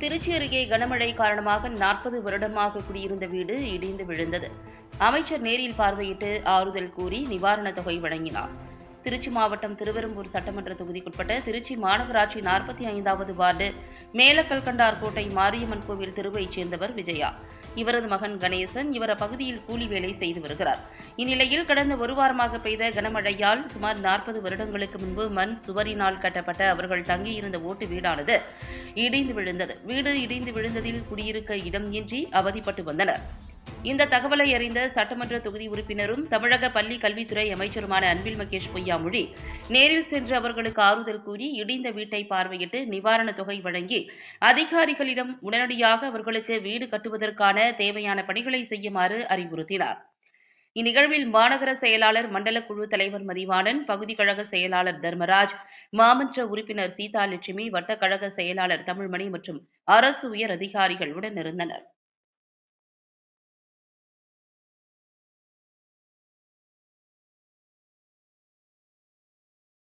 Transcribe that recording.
திருச்சி அருகே கனமழை காரணமாக நாற்பது வருடமாக குடியிருந்த வீடு இடிந்து விழுந்தது. அமைச்சர் நேரில் பார்வையிட்டு ஆறுதல் கூறி நிவாரணத் தொகை வழங்கினார். திருச்சி மாவட்டம் திருவெரும்பூர் சட்டமன்ற தொகுதிக்குட்பட்ட திருச்சி மாநகராட்சி நாற்பத்தி ஐந்தாவது வார்டு மேலக்கல்கண்டார் கோட்டை மாரியம்மன் கோவில் தெருவைச் சேர்ந்தவர் விஜயா. இவரது மகன் கணேசன் இவர் அப்பகுதியில் கூலி வேலை செய்து வருகிறார். இந்நிலையில் கடந்த ஒரு வாரமாக பெய்த கனமழையால் சுமார் நாற்பது வருடங்களுக்கு முன்பு மண் சுவரினால் கட்டப்பட்ட அவர்கள் தங்கியிருந்த ஓட்டு வீடானது இடிந்து விழுந்தது. வீடு இடிந்து விழுந்ததில் குடியிருக்க இடம் இன்றி அவதிப்பட்டு வந்தனர். இந்த தகவலை அறிந்த சட்டமன்ற தொகுதி உறுப்பினரும் தமிழக பள்ளி கல்வித்துறை அமைச்சருமான அன்பில் மகேஷ் பொய்யாமொழி நேரில் சென்று அவர்களுக்கு ஆறுதல் கூறி இடிந்த வீட்டை பார்வையிட்டு நிவாரணத் தொகை வழங்கி அதிகாரிகளிடம் உடனடியாக அவர்களுக்கு வீடு கட்டுவதற்கான தேவையான பணிகளை செய்யுமாறு அறிவுறுத்தினார். இந்நிகழ்வில் மாநகர செயலாளர் மண்டல குழு தலைவர் மதிவாணன் பகுதி கழக செயலாளர் தர்மராஜ் மாமன்ற உறுப்பினர் சீதா லட்சுமி வட்டக்கழக செயலாளர் தமிழ்மணி மற்றும் அரசு உயர் அதிகாரிகள் உடனிருந்தனர்